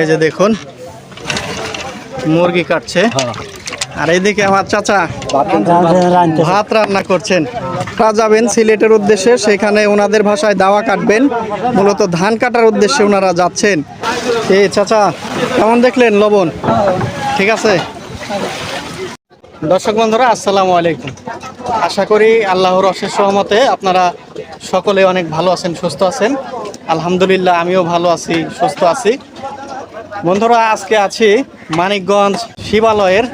এই যে দেখুন মুরগি কাটছে। আর এইদিকে আমার চাচা ভাত রান্না করছেন। তা যাবেন সিলেটের উদ্দেশ্যে সেখানে ওনাদের ভাষায় দাওয়া কাটবেন। মূলত ধান কাটার উদ্দেশ্যে ওনারা যাচ্ছেন। এই চাচা কেমন দেখলেন লবণ? ঠিক আছে? দর্শক বন্ধুরা আসসালামু আলাইকুম। আশা করি আল্লাহর অশেষ সহমতে আপনারা সকলে অনেক ভালো আছেন সুস্থ আছেন। আলহামদুলিল্লাহ আমিও ভালো আছি সুস্থ আছি। বন্ধুরা, আজকে আছি মানিকগঞ্জ শিবালয়ের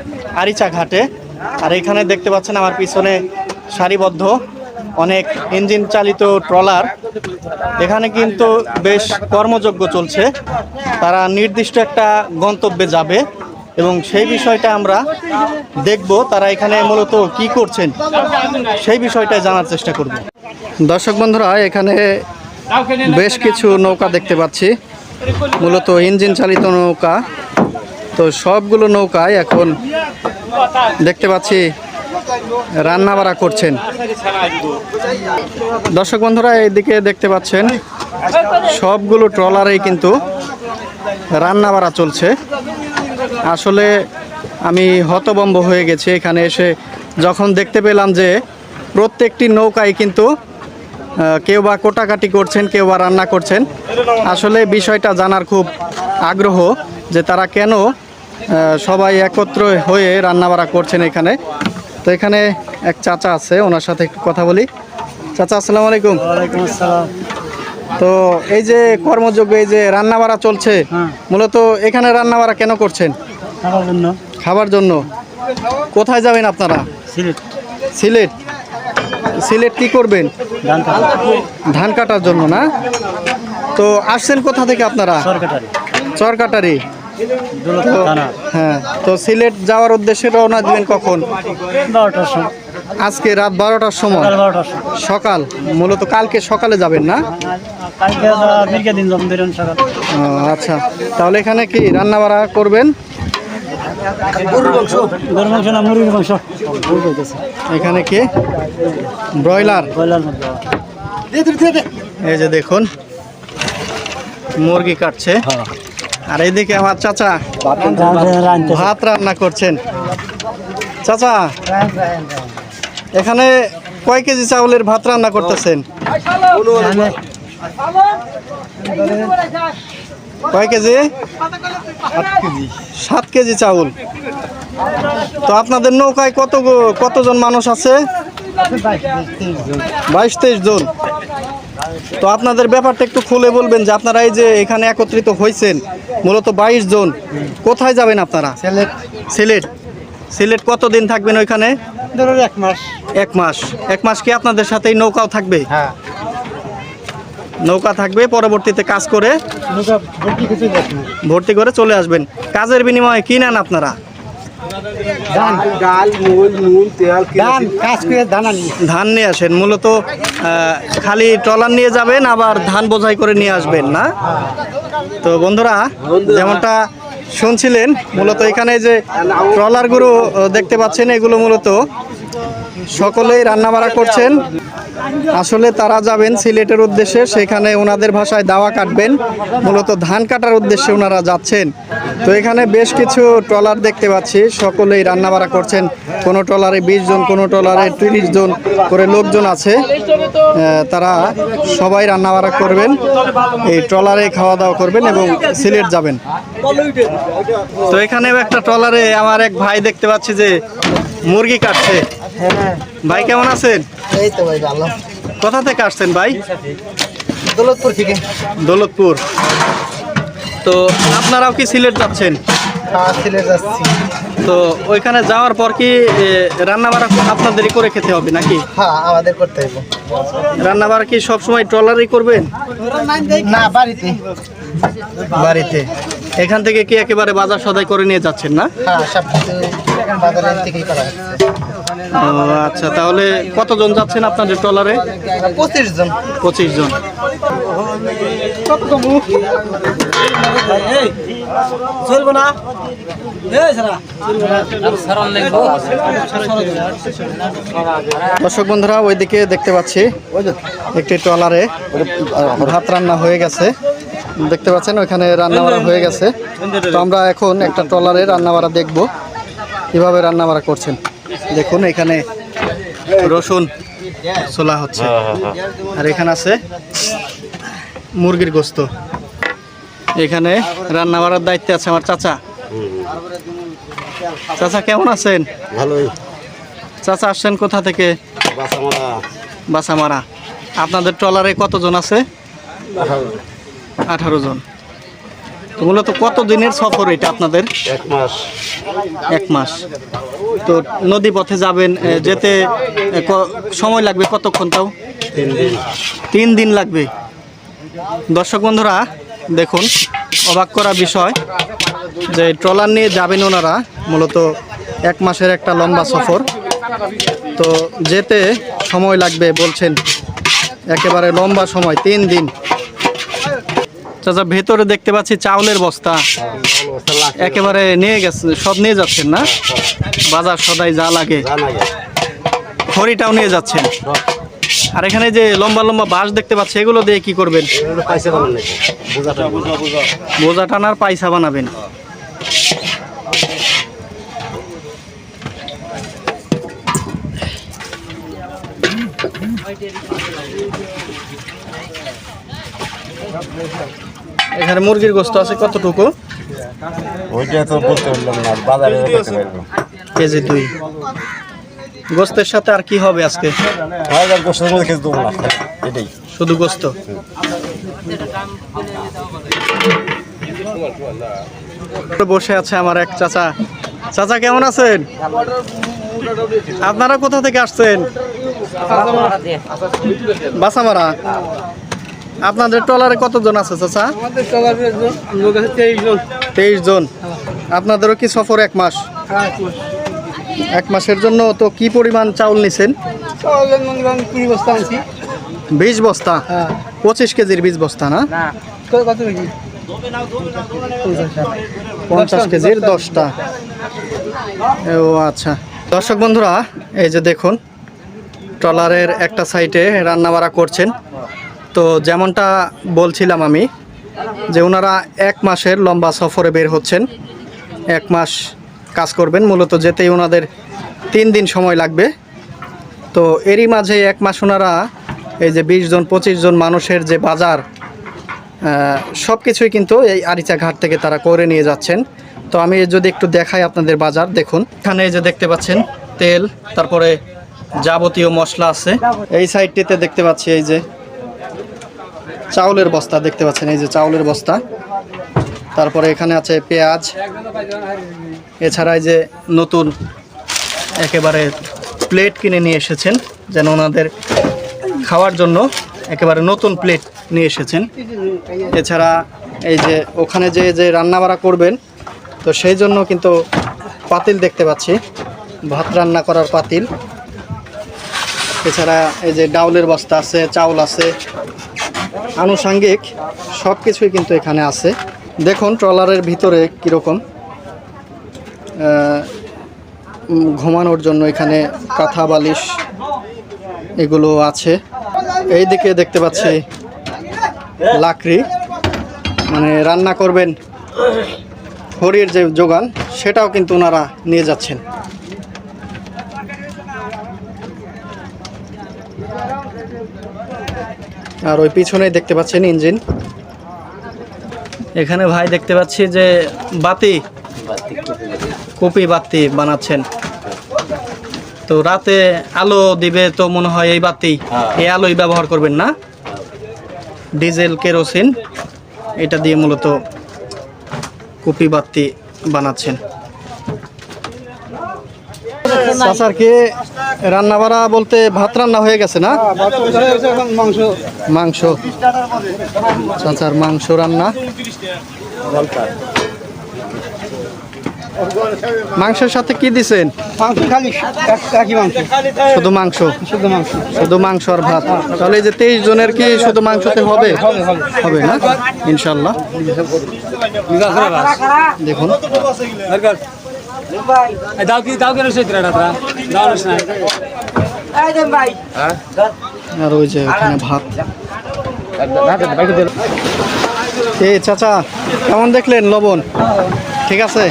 আরিচা ঘাটে আর এখানে দেখতে পাচ্ছেন আমার পিছনে সারিবদ্ধ অনেক ইঞ্জিন চালিত ট্রলার। এখানে কিন্তু বেশ কর্মযোগ্য চলছে। তারা নির্দিষ্ট একটা গন্তব্যে যাবে এবং সেই বিষয়টা আমরা দেখব তারা এখানে মূলত কি করছেন। সেই বিষয়টা জানার চেষ্টা করব। দর্শক বন্ধুরা, এখানে বেশ কিছু নৌকা দেখতে পাচ্ছি। মূলত ইঞ্জিন চালিত নৌকা। তো সবগুলো নৌকায় এখন দেখতে পাচ্ছি রান্না বাড়া করছেন। দর্শক বন্ধুরা, এইদিকে দেখতে পাচ্ছেন, সবগুলো ট্রলারেই কিন্তু রান্না বাড়া চলছে। আসলে আমি হতবম্ব হয়ে গেছি এখানে এসে। যখন দেখতে পেলাম যে প্রত্যেকটি নৌকায় কিন্তু কেউ বা কোটাকাটি করছেন কেউ বা রান্না করছেন। আসলে বিষয়টা জানার খুব আগ্রহ যে তারা কেন সবাই একত্র হয়ে রান্নাবাড়া করছেন এখানে। তো এখানে এক চাচা আছে ওনার সাথে একটু কথা বলি। চাচা আসসালামু আলাইকুম। ওয়ালাইকুম আসসালাম। তো এই যে কর্মযোগ্য এই যে রান্নাবাড়া চলছে হ্যাঁ। মূলত এখানে রান্নাবাড়া কেন করছেন? খাবার জন্য। খাবার জন্য। কোথায় যাবেন আপনারা? সিলেট। সিলেট। সিলেট কি করবেন? ধান কাটার জন্য। না? তো আসছেন কোথা থেকে আপনারা? চরকাটারি হ্যাঁ তো সিলেট যাওয়ার উদ্দেশ্যে রওনা দিবেন কখন? বারোটার সময়। আজকে রাত বারোটার সময়। সকাল মূলত কালকে সকালে যাবেন না? আচ্ছা। তাহলে এখানে কি রান্না বাড়া করবেন? গরুর মাংস। না মুরগির মাংস। এখানে কি? ব্রয়লার। ব্রয়লার এই যে দেখুন মুরগি কাটছে। হ্যাঁ। আর এইদিকে আমার চাচা ভাত রান্না করছেন। চাচা এখানে কয় কেজি চাউলের ভাত রান্না করতেছেন? কয় কেজি? সাত কেজি। চাউল। তো আপনাদের নৌকায় কত কতজন মানুষ আছে? বাইশ তেইশ জন। তো আপনাদের ব্যাপারটা একটু খুলে বলবেন যে আপনারা এই যে এখানে একত্রিত হয়েছেন মূলত বাইশ জন কোথায় যাবেন আপনারা? সিলেট। সিলেট। সিলেট কতদিন থাকবেন ওইখানে? ধরুন এক মাস। এক মাস। এক মাস কি আপনাদের সাথে এই নৌকাও থাকবে? হ্যাঁ। নৌকা থাকবে পরবর্তীতে কাজ করে ভর্তি করে চলে আসবেন। কাজের বিনিময়ে কি নেন আপনারা? ধান। নিয়ে আসেন মূলত খালি ট্রলার নিয়ে যাবেন আবার ধান বোঝাই করে নিয়ে আসবেন না? তো বন্ধুরা যেমনটা শুনছিলেন মূলত এখানে যে ট্রলারগুলো দেখতে পাচ্ছেন এগুলো মূলত সকলেই রান্নাবাড়া করছেন। আসলে তারা যাবেন সিলেটের উদ্দেশ্যে, সেখানে ওনাদের ভাষায় দাওয়া কাটবেন। মূলত ধান কাটার উদ্দেশ্যে ওনারা যাচ্ছেন। তো এখানে বেশ কিছু ট্রলার দেখতে পাচ্ছি। সকলেই রান্নাবাড়া করছেন। কোনো ট্রলারে বিশ জন, কোনো ট্রলারে তিরিশ জন করে লোকজন আছে। তারা সবাই রান্নাবাড়া করবেন। এই ট্রলারে খাওয়া দাওয়া করবেন এবং সিলেট যাবেন। তো এখানেও একটা ট্রলারে আমার এক ভাই দেখতে পাচ্ছি যে মুরগি কাটছে। হ্যাঁ। ভাই কেমন আছেন? এই তো ভাই ভালো। কোথা থেকে আসছেন ভাই? দৌলতপুর থেকে। দৌলতপুর। তো আপনারাও কি সিলেট যাচ্ছেন? সিলেট যাচ্ছি। তো ওইখানে যাওয়ার পর কি রান্না বাড়া আপনাদেরই করে খেতে হবে নাকি? হ্যাঁ আমাদের করতে হবে রান্না বাড়া কি সবসময় ট্রলারই করবেন? না বাড়িতে। বাড়িতে। এখান থেকে কি একেবারে বাজার সদাই করে নিয়ে যাচ্ছেন না? হ্যাঁ সব কিছু বাজারের থেকেই করা হচ্ছে। ও, আচ্ছা তাহলে কতজন যাচ্ছেন আপনাদের ট্রলারে? পঁচিশ জন। পঁচিশ জন। চলবো না। দর্শক বন্ধুরা ওইদিকে দেখতে পাচ্ছি একটি ট্রলারে ভাত রান্না হয়ে গেছে। দেখতে পাচ্ছেন ওইখানে রান্না বাড়া হয়ে গেছে। তো আমরা এখন একটা ট্রলারে রান্না বাড়া দেখব কীভাবে রান্না বাড়া করছেন। দেখুন এখানে রসুন ছোলা হচ্ছে। আর এখানে আছে মুরগির গোস্ত। এখানে রান্না বাড়ার দায়িত্বে আছে আমার চাচা। চাচা কেমন আছেন? ভালোই। চাচা আসছেন কোথা থেকে? বাসামারা। আপনাদের ট্রলারে কতজন আছে? আঠারো। জন। মূলত কত দিনের সফর এটা আপনাদের? এক মাস। এক মাস। তো নদী পথে যাবেন যেতে সময় লাগবে কতক্ষণ তাও? তিন দিন লাগবে। দর্শক বন্ধুরা, দেখুন, অবাক করা বিষয় যে ট্রলার নিয়ে যাবেন ওনারা, মূলত এক মাসের একটা লম্বা সফর। তো যেতে সময় লাগবে বলছেন, একেবারে লম্বা সময়, তিন দিন। চাচা, ভেতরে দেখতে পাচ্ছি চাউলের বস্তা। একেবারে নিয়ে গেছে, সব নিয়ে যাচ্ছেন না? বাজার সদাই যা লাগে। খড়িটাও নিয়ে যাচ্ছেন। আর এখানে যে লম্বা লম্বা বাঁশ দেখতে পাচ্ছি, এগুলো দিয়ে কি করবেন? বোঝা টানার পাইসা বানাবেন। এখানে মুরগির গোস্ত আছে কতটুকু? ওইটা তো বলতে পারলাম না বাজারে কেজি দুই গোস্তের সাথে আর কি হবে আজকে? হাজার মধ্যে খেতে দেবো না এটাই। শুধু গোস্ত? বসে আছে আমার এক চাচা। চাচা কেমন আছেন? আপনারা কোথা থেকে আসছেন? বাসামারা? আপনাদের ট্রলারে কতজন আছে চাচা? আমাদের লোক আছে তেইশ জন। তেইশ জন। আপনাদেরও কি সফর এক মাস? এক মাসের জন্য তো কি পরিমাণ চাউল নিছেন? কুড়ি বস্তা আনছি বিশ বস্তা? হ্যাঁ। পঁচিশ কেজির বীজ বস্তা না? কত কত কেজি? পঞ্চাশ। কেজির দশটা। ও আচ্ছা। দর্শক বন্ধুরা এই যে দেখুন ট্রলারের একটা সাইডে রান্নাবাড়া করছেন। তো যেমনটা বলছিলাম আমি, যে ওনারা এক মাসের লম্বা সফরে বের হচ্ছেন। এক মাস কাজ করবেন, মূলত যেতেই ওনাদের তিন দিন সময় লাগবে। তো এরই মাঝে এক মাস ওনারা এই যে বিশ জন, পঁচিশ জন মানুষের যে বাজার সব কিছুই কিন্তু এই আরিচা ঘাট থেকে তারা করে নিয়ে যাচ্ছেন। তো আমি যদি একটু দেখাই আপনাদের বাজার, দেখুন। এখানে যে দেখতে পাচ্ছেন, তেল, তারপরে যাবতীয় মশলা আছে। এই সাইডটিতে দেখতে পাচ্ছি এই যে চাউলের বস্তা, দেখতে পাচ্ছেন, এই যে চাউলের বস্তা। তারপরে এখানে আছে পেঁয়াজ। এছাড়া এই যে নতুন একেবারে প্লেট কিনে নিয়ে এসেছেন, যেন ওনাদের খাওয়ার জন্য একেবারে নতুন প্লেট নিয়ে এসেছেন। এছাড়া এই যে ওখানে যে যে রান্নাবাড়া করবেন, তো সেই জন্য কিন্তু পাতিল দেখতে পাচ্ছি। ভাত রান্না করার পাতিল। এছাড়া এই যে ডাউলের বস্তা আছে, চাউল আছে। আনুষাঙ্গিক সব কিছুই কিন্তু এখানে আছে। দেখুন, ট্রলারের ভিতরে কীরকম ঘুমানোর জন্য এখানে কাঁথা, বালিশ এগুলো আছে। এই দিকে দেখতে পাচ্ছি লাকড়ি। মানে রান্না করবেন হরির যে যোগান, সেটাও কিন্তু ওনারা নিয়ে যাচ্ছেন। আর ওই পিছনেই দেখতে পাচ্ছেন ইঞ্জিন। এখানে ভাই দেখতে পাচ্ছি যে বাতি, কপি বাতি বানাচ্ছেন। তো রাতে আলো দিবে তো মনে হয় এই বাতি, এই আলোই ব্যবহার করবেন না? ডিজেল কেরোসিন, এটা দিয়ে মূলত কপি বাতি বানাচ্ছেন। কি রান্না বাড়া বলতে ভাত রান্না হয়ে গেছে না? মাংস। মাংস। চাচার মাংস রান্না। মাংসের সাথে কি দিছেন? এক- একই মাংস। শুধু মাংস? শুধু মাংস। আর ভাত। তাহলে এই যে তেইশ জনের কি শুধু মাংসতে হবে? হবে না? ইনশাল্লাহ দেখুন। আর ওই যে ওখানে ভাত। এই চাচা কেমন দেখলেন লবণ? ঠিক আছে?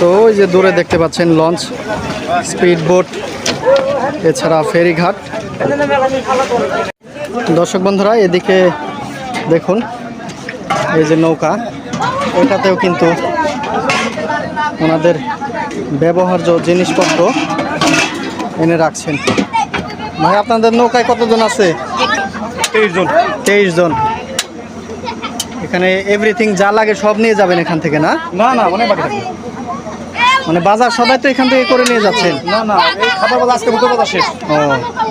তো ওই যে দূরে দেখতে পাচ্ছেন লঞ্চ স্পিড বোট এছাড়া ফেরিঘাট। দর্শক বন্ধুরা এদিকে দেখুন এই যে নৌকা। এটাতেও কিন্তু ওনাদের ব্যবহার্য জিনিসপত্র এনে রাখছেন। ভাই আপনাদের নৌকায় কতজন আছে? তেইশ জন। তেইশ জন। এখানে এভরিথিং যা লাগে সব নিয়ে যাবেন এখান থেকে না? না না অনেক বাকি থাকে। মানে বাজার সবাই তো এখান থেকে করে নিয়ে যাচ্ছেন? না না এই খাবার বাজার আজকে মতো বাজার শেষ। ও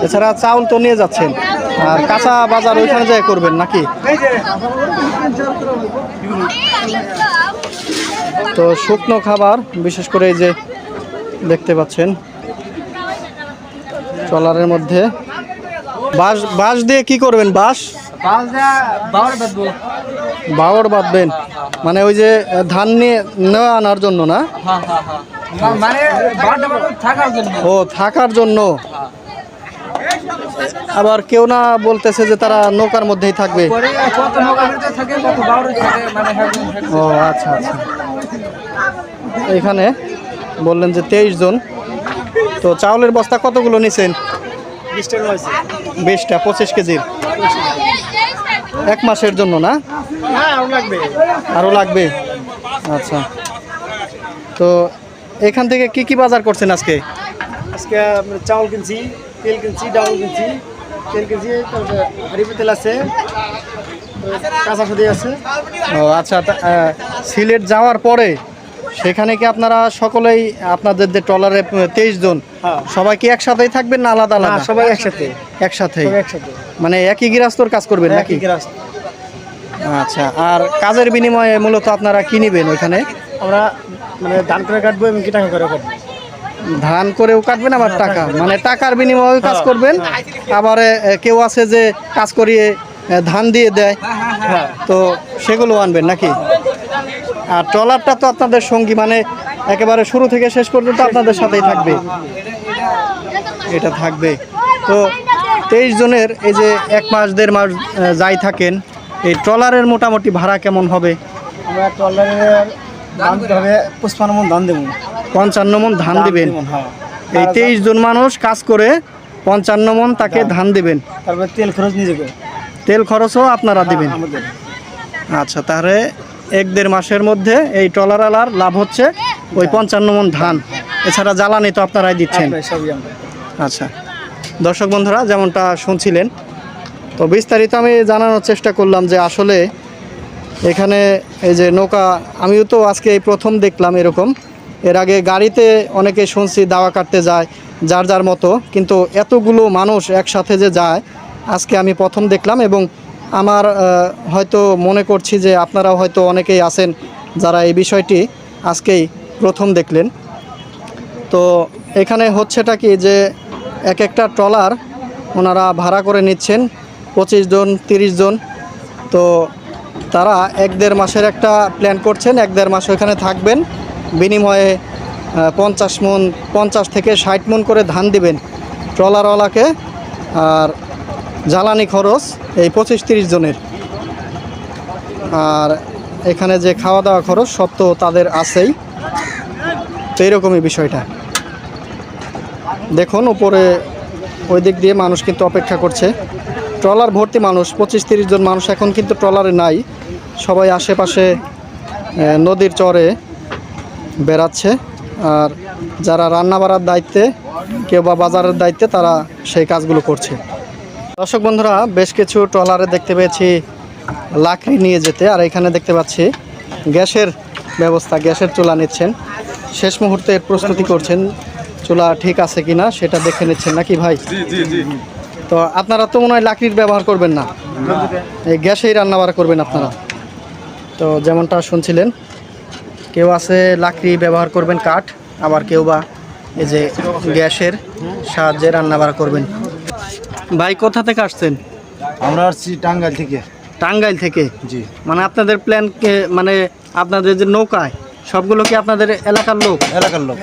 এছাড়া চাউল তো নিয়ে যাচ্ছেন। আর কাঁচা বাজার ওইখানে যায় করবেন নাকি? তো শুকনো খাবার বিশেষ করে এই যে দেখতে পাচ্ছেন ট্রলারের মধ্যে। বাঁশ বাঁশ দিয়ে কি করবেন বাঁশ? বাওয়ার বাঁধবেন মানে ওই যে ধান নিয়ে নেওয়া আনার জন্য না? মানে থাকার জন্য। ও থাকার জন্য। আবার কেউ না বলতেছে যে তারা নৌকার মধ্যেই থাকবে। কত নৌকার থাকে কত বাউরে থাকে মানে ও আচ্ছা আচ্ছা। এখানে বললেন যে তেইশ জন। তো চাউলের বস্তা কতগুলো নিছেন? বিশটা পঁচিশ কেজির। এক মাসের জন্য না? আরও লাগবে। আচ্ছা। তো এখান থেকে কি কি বাজার করছেন আজকে? আজকে চাউল কিনছি তেল কিনছি ডাউল কিনছি। তেল কিনছি হারিপে তেল আছে কাঁচা সুদি আছে। ও আচ্ছা সিলেট যাওয়ার পরে সেখানে কি আপনারা সকলেই আপনাদের যে ট্রলারে তেইশ জন হ্যাঁ। সবাই কি একসাথেই থাকবেন না আলাদা আলাদা? সবাই একসাথে। একসাথে। মানে একই গৃহস্থর কাজ করবেন নাকি? একই আচ্ছা আর কাজের বিনিময়ে মূলত আপনারা কি নিবেন ওইখানে? আমরা মানে ধান করে কাটবো এবং কি টাকা করে কাটবো। ধান করেও কাটবেন আবার টাকা? মানে টাকার বিনিময়ে কাজ করবেন আবার কেউ আছে যে কাজ করিয়ে ধান দিয়ে দেয় হ্যাঁ। তো সেগুলো আনবেন নাকি? আর ট্রলারটা তো আপনাদের সঙ্গী মানে একেবারে শুরু থেকে শেষ পর্যন্ত আপনাদের সাথেই থাকবে। এটা থাকবে। তো তেইশ জনের এই যে এক মাস দেড় মাস যাই থাকেন এই ট্রলারের মোটামুটি ভাড়া কেমন হবে? আমরা ট্রলারের দাম হবে? পুষ্পান্ন মন ধান দেবো। পঞ্চান্ন মন ধান দিবেন। হ্যাঁ। এই তেইশ জন মানুষ কাজ করে পঞ্চান্ন মন তাকে ধান দেবেন। তারপরে তেল খরচ নিজেকে তেল খরচও আপনারা দিবেন। আমাদের। আচ্ছা তাহলে এক দেড় মাসের মধ্যে এই ট্রলারালার লাভ হচ্ছে ওই পঞ্চান্ন মন ধান। এছাড়া জ্বালানি তো আপনারাই দিচ্ছেন। আচ্ছা। দর্শক বন্ধুরা যেমনটা শুনছিলেন তো বিস্তারিত আমি জানানোর চেষ্টা করলাম যে আসলে এখানে এই যে নৌকা আমিও তো আজকে এই প্রথম দেখলাম এরকম। এর আগে গাড়িতে অনেকে শুনছি দাওয়া কাটতে যায় যার যার মতো কিন্তু এতগুলো মানুষ একসাথে যে যায় আজকে আমি প্রথম দেখলাম এবং আমার হয়তো মনে করছি যে আপনারাও হয়তো অনেকেই আছেন যারা এই বিষয়টি আজকেই প্রথম দেখলেন। তো এখানে হচ্ছেটা কি যে এক একটা ট্রলার ওনারা ভাড়া করে নিচ্ছেন, পঁচিশ জন, তিরিশ জন। তো তারা এক দেড় মাসের একটা প্ল্যান করছেন, এক দেড় মাস ওইখানে থাকবেন, বিনিময়ে পঞ্চাশ মন, পঞ্চাশ থেকে ষাট মন করে ধান দিবেন ট্রলারওয়ালাকে। আর জ্বালানি খরচ এই পঁচিশ তিরিশ জনের। আর এখানে যে খাওয়া দাওয়া খরচ সব তো তাদের আছেই। তো এরকমই বিষয়টা। দেখুন, উপরে ওই দিক দিয়ে মানুষ কিন্তু অপেক্ষা করছে। ট্রলার ভর্তি মানুষ, পঁচিশ তিরিশ জন মানুষ এখন কিন্তু ট্রলারে নাই। সবাই আশেপাশে নদীর চরে বেড়াচ্ছে। আর যারা রান্না বাড়ার দায়িত্বে, কেউ বা বাজারের দায়িত্বে তারা সেই কাজগুলো করছে। দর্শক বন্ধুরা বেশ কিছু ট্রলারে দেখতে পেয়েছি লাকড়ি নিয়ে যেতে আর এখানে দেখতে পাচ্ছি গ্যাসের ব্যবস্থা গ্যাসের চুলা নিচ্ছেন। শেষ মুহূর্তে প্রস্তুতি করছেন চুলা ঠিক আছে কি না সেটা দেখে নিচ্ছেন নাকি ভাই? তো আপনারা তো মনে হয় লাকড়ির ব্যবহার করবেন না। এই গ্যাসেই রান্না বাড়া করবেন আপনারা। তো যেমনটা শুনছিলেন কেউ আছে লাকড়ি ব্যবহার করবেন কাঠ আবার কেউ বা এই যে গ্যাসের সাহায্যে রান্না বাড়া করবেন। ভাই কোথা থেকে আসছেন? আমরা আসছি টাঙ্গাইল থেকে। টাঙ্গাইল থেকে? জি। মানে আপনাদের প্ল্যান মানে আপনাদের যে নৌকায় সবগুলো কি আপনাদের এলাকার লোক? এলাকার লোক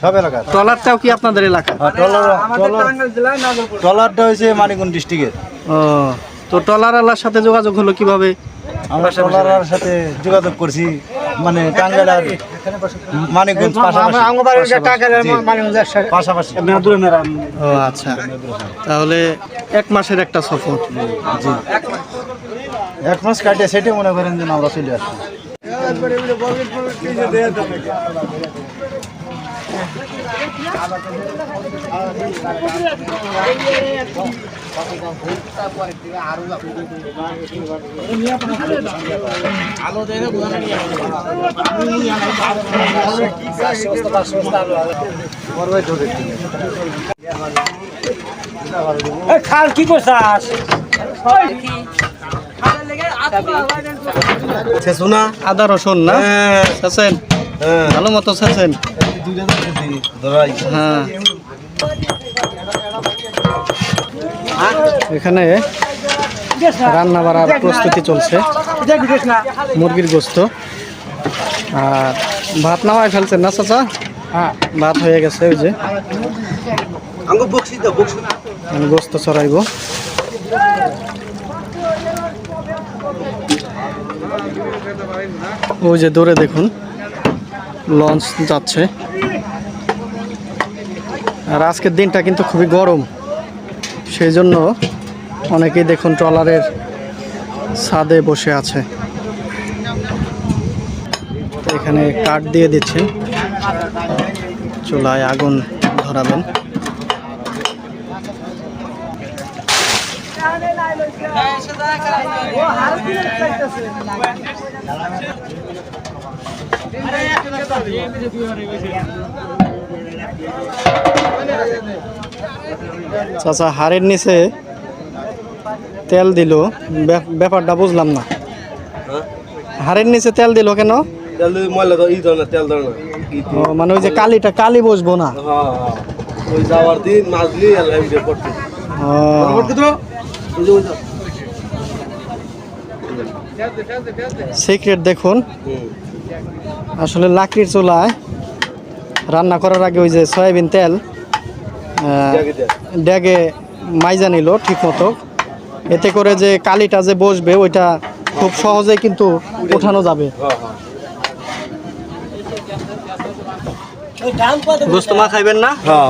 সব- এলাকার। ট্রলারটাও কি আপনাদের এলাকা আর ট্রলার ট্রলার। ট্রলারটা হয়েছে মানিকগঞ্জ ডিস্ট্রিক্টের ও তো ট্রলারওয়ালার সাথে যোগাযোগ হলো কীভাবে? আমরা ট্রলারের সাথে যোগাযোগ করছি। মানে টাঙ্গাইল আর মানিকগঞ্জ পাশাপাশি। জি। পাশাপাশি। দূরে না ও আচ্ছা। তাহলে এক মাসের একটা সফর। এক মাস কাটিয়ে সেটাই মনে করেন যে আমরা চলে আসছি খাল কি করছাস? শোনা। আদা রসুন না? চাচ্ছেন হ্যাঁ। ভালো মতো ধরাই হ্যাঁ। এখানে রান্না বাড়ার প্রস্তুতি চলছে। মুরগির গোস্ত। আর ভাত নামায় ফেলছেন না চাচা? হ্যাঁ। ভাত হয়ে গেছে ওই যে। আমি গোস্ত চড়াইব ওই যে দূরে দেখুন। লঞ্চ যাচ্ছে। আর আজকের দিনটা কিন্তু খুবই গরম। সেই জন্য অনেকেই দেখুন ট্রলারের ছাদে বসে আছে। এখানে কাঠ দিয়ে দিচ্ছেন চুলায় আগুন ধরাবেন। চাচা হাড়ের নিচে তেল দিল। ব্যাপারটা বুঝলাম না। হাড়ের নিচে তেল দিল কেন? মানে ওই যে কালিটা কালি বসবো না? হ্যাঁ হ্যাঁ। ওই যাওয়ার দিন মাছলি আল্লাহ করতে ও, করতে তো ওই যে ওই যে। সিক্রেট দেখুন। আসলে লাকড়ির চুলায় রান্না করার আগে ওই যে সয়াবিন তেল। ড্যাগে মাইজা নিল ঠিক মতো এতে করে যে কালিটা যে বসবে ওইটা খুব সহজে কিন্তু ওঠানো যাবে। হ্যাঁ হ্যাঁ গোস্ত মা খাইবেন না? হ্যাঁ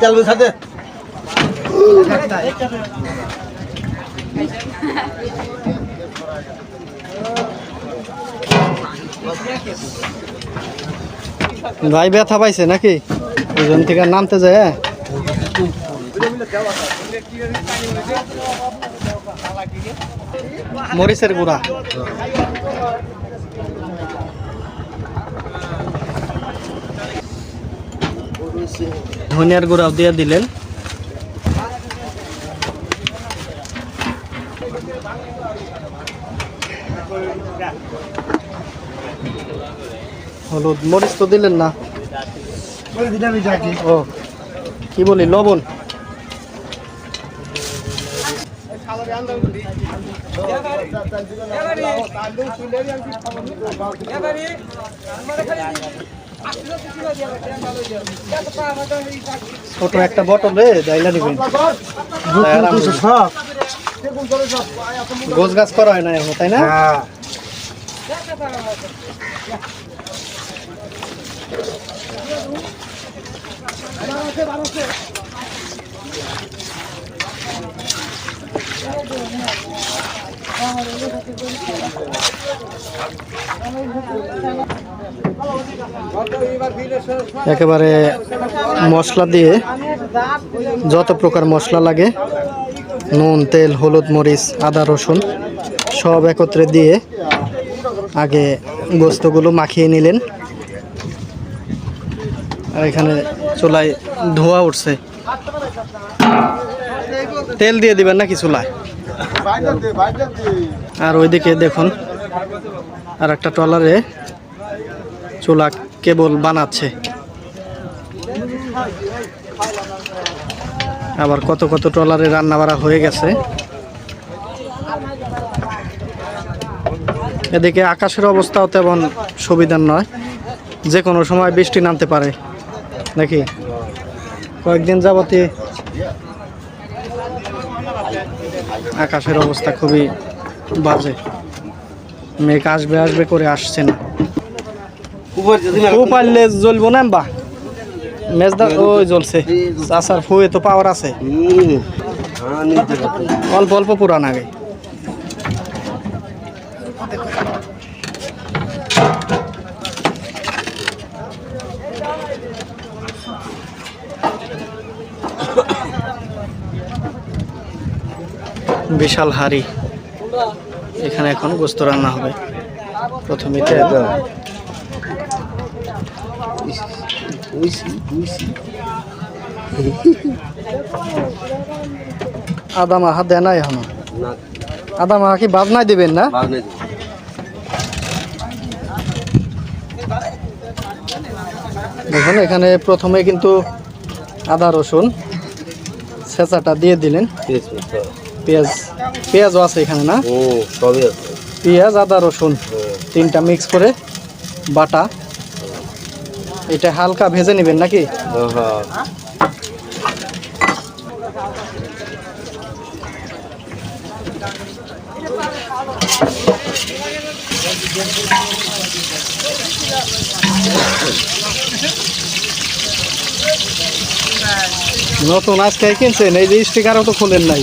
তেল ভাই ব্যথা পাইছে নাকি? ওজন থেকে নামতে যায় হ্যাঁ? মরিচের গুঁড়া। ধনিয়ার গুঁড়াও দিয়ে দিলেন। হলুদ মরিচ তো দিলেন না। ও কি বলি লবণ? ছোট একটা বটলে ডাইলা দিবেন গোছ গাছ করা হয় না এখন তাই না? একেবারে মশলা দিয়ে যত প্রকার মশলা লাগে, নুন, তেল, হলুদ, মরিচ, আদা, রসুন, সব একত্রে দিয়ে আগে গোস্তগুলো মাখিয়ে নিলেন। আর এখানে চুলায় ধোয়া উঠছে। তেল দিয়ে দিবেন নাকি চুলায়? আর ওইদিকে দেখুন, আর একটা ট্রলারে চুলা কেবল বানাচ্ছে। আবার কত কত ট্রলারে রান্না বাড়া হয়ে গেছে। এদিকে আকাশের অবস্থাও তেমন সুবিধার নয়। যে কোনো সময় বৃষ্টি নামতে পারে। নাকি? কয়েকদিন যাবতে আকাশের অবস্থা খুবই বাজে। মেঘ আসবে আসবে করে আসছে না। পারলে জ্বলবো না বা জ্বলছে। তো পাওয়ার আছে। অল্প অল্প পুরান আগে। বিশাল হাড়ি। এখানে এখন গোস্ত রান্না হবে। প্রথমে আদা মাহা দেয় না এখনও? আদা মাহা কি বাজনায় দেবেন না? দেখুন এখানে প্রথমে কিন্তু আদা রসুন ছেঁচাটা দিয়ে দিলেন। পেঁয়াজ পেঁয়াজও আছে এখানে না? পেঁয়াজ আদা রসুন তিনটা মিক্স করে বাটা। এটা হালকা ভেজে নেবেন নাকি? নতুন আজকে কিনছেন? এই যে স্টিকারও তো খোলেন নাই।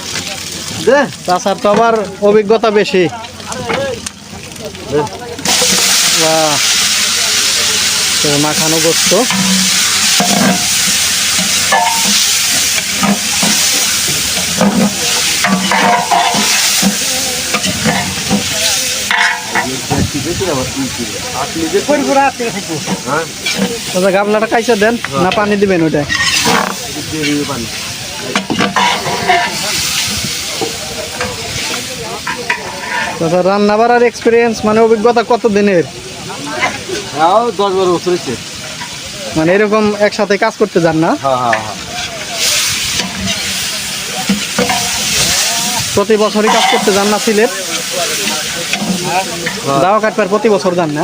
দে। তাছাড়া তো আবার অভিজ্ঞতা বেশি। মাখানো গোস্ত। আচ্ছা গাবলাটা কাইসা দেন না পানি দিবেন ওটা আচ্ছা রান্না বাড়ার এক্সপিরিয়েন্স মানে অভিজ্ঞতা কত দিনের দশ বারো বছর হচ্ছে মানে এরকম একসাথে কাজ করতে যান না? হ্যাঁ হ্যাঁ হ্যাঁ। প্রতি বছরই কাজ করতে যান না সিলেট? দাওয়া কাটবার প্রতি বছর যান না?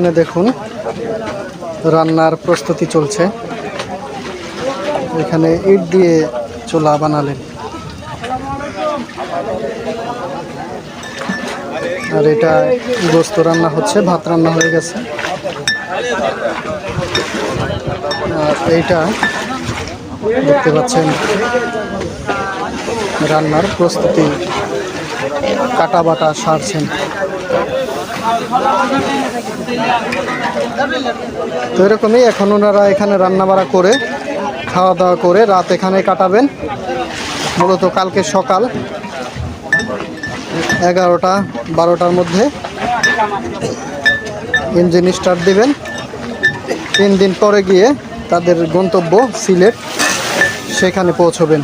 এখানে দেখুন, রান্নার প্রস্তুতি চলছে। এখানে ইট দিয়ে চুলা বানালেন। আর এটা গোস্ত রান্না হচ্ছে, ভাত রান্না হয়ে গেছে। আর এইটা দেখতে পাচ্ছেন, রান্নার প্রস্তুতি, কাটা বাটা সারছেন। তো এরকমই এখন ওনারা এখানে রান্না বাড়া করে খাওয়া দাওয়া করে রাত এখানে কাটাবেন। মূলত কালকে সকাল এগারোটা, বারোটার মধ্যে ইঞ্জিন স্টার্ট দিবেন। তিন দিন পরে গিয়ে তাদের গন্তব্য সিলেট, সেখানে পৌঁছবেন।